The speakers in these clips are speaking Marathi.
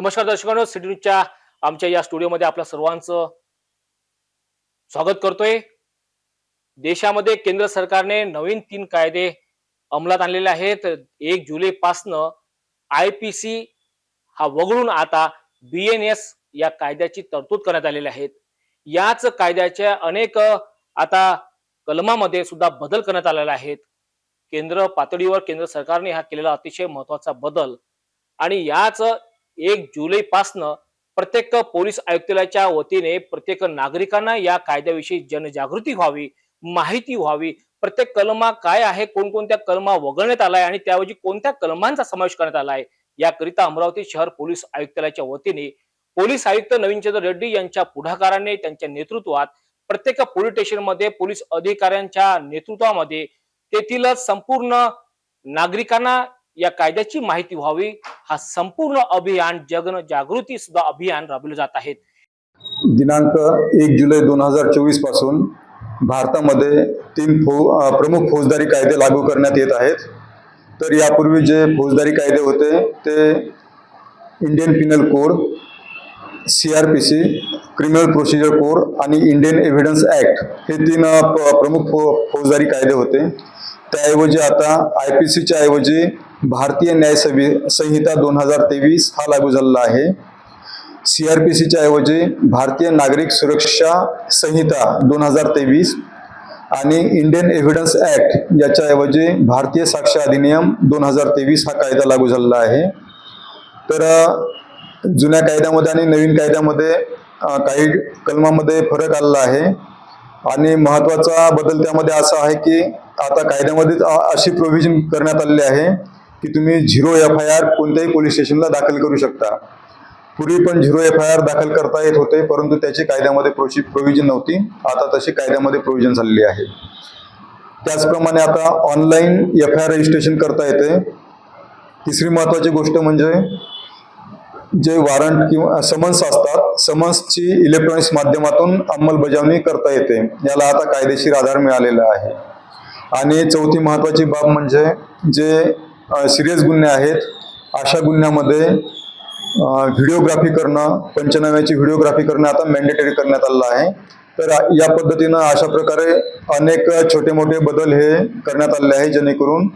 नमस्कार दर्शकांनो सिटी न्यूजच्या आमच्या या स्टुडिओमध्ये आपल्या सर्वांचं स्वागत करतोय. देशामध्ये केंद्र सरकारने नवीन तीन कायदे अंमलात आणलेले आहेत. एक जुलै पासनं आय पी सी हा वगळून आता बी एन एस या कायद्याची तरतूद करण्यात आलेली आहेत याच कायद्याच्या अनेक आता कलमामध्ये सुद्धा बदल करण्यात आलेले आहेत केंद्र पातळीवर केंद्र सरकारने हा केलेला अतिशय महत्त्वाचा बदल आणि याच एक जुलै पासनं प्रत्येक पोलीस आयुक्तालयाच्या वतीने प्रत्येक नागरिकांना या कायद्याविषयी जनजागृती व्हावी माहिती व्हावी. प्रत्येक कलमा काय आहे कोणकोणत्या कलमा वगळण्यात आलाय आणि त्याऐवजी कोणत्या कलमांचा समावेश करण्यात आलाय याकरिता अमरावती शहर पोलीस आयुक्तालयाच्या वतीने पोलीस आयुक्त नवीनचंद्र रेड्डी यांच्या पुढाकाराने त्यांच्या नेतृत्वात प्रत्येक पोलीस स्टेशनमध्ये पोलीस अधिकाऱ्यांच्या नेतृत्वामध्ये तेथील संपूर्ण नागरिकांना या कायद्याची माहिती व्हावी. हा संपूर्ण अभियान जगन जागृती सुद्धा अभियान राबवले जात आहेत दिनांक एक जुलै दोन हजार चोवीसपासून भारतामध्ये तीन फौ प्रमुख फौजदारी कायदे लागू करण्यात येत आहेत. तर यापूर्वी जे फौजदारी कायदे होते ते Indian penal code C R P C criminal procedure code आणि इंडियन एव्हिडन्स ॲक्ट हे तीन प्रमुख फौ फौजदारी कायदे होते. त्याऐवजी आता आय पी सीच्या ऐवजी भारतीय न्याय संवि संहिता दोन हजार तेवीस हा लागू झालेला आहे. सी आर पी सीच्या ऐवजी भारतीय नागरिक सुरक्षा संहिता दोन हजार तेवीस आणि इंडियन एव्हिडन्स ॲक्ट याच्याऐवजी भारतीय साक्ष अधिनियम दोन हजार तेवीस हा कायदा लागू झालेला आहे. तर जुन्या कायद्यामध्ये आणि नवीन कायद्यामध्ये काही कलमामध्ये फरक आलेला आहे. आणि महत्त्वाचा बदल त्यामध्ये असा आहे की आता कायद्यामध्ये अशी प्रोव्हिजन करण्यात आलेली आहे की तुम्ही झिरो एफ आय आर कोणत्याही पोलीस स्टेशनला दाखल करू शकता. पूर्वी पण झिरो एफ आय आर दाखल करता येत होते परंतु त्याची कायद्यामध्ये प्रोशी प्रोव्हिजन नव्हती. आता तशी कायद्यामध्ये प्रोव्हिजन झालेली आहे. त्याचप्रमाणे आता online F I R registration करता येते. तिसरी महत्त्वाची गोष्ट म्हणजे जे वॉरंट किंवा समन्स असतात समन्सची इलेक्ट्रॉनिक्स माध्यमातून अंमलबजावणी करता येते. याला आता कायदेशीर आधार मिळालेला आहे. आणि चौथी महत्त्वाची बाब म्हणजे जे सिरियस गुन्हे आहेत अशा गुन्ह्यामध्ये व्हिडिओग्राफी करणं पंचनाम्याची व्हिडिओग्राफी करणं आता मॅन्डेटरी करण्यात आलेलं आहे. तर या पद्धतीनं अशा प्रकारे अनेक छोटे मोठे बदल हे करण्यात आलेले आहे जेणेकरून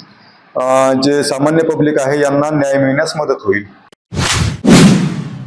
जे सामान्य पब्लिक आहे यांना न्याय मिळण्यास मदत होईल.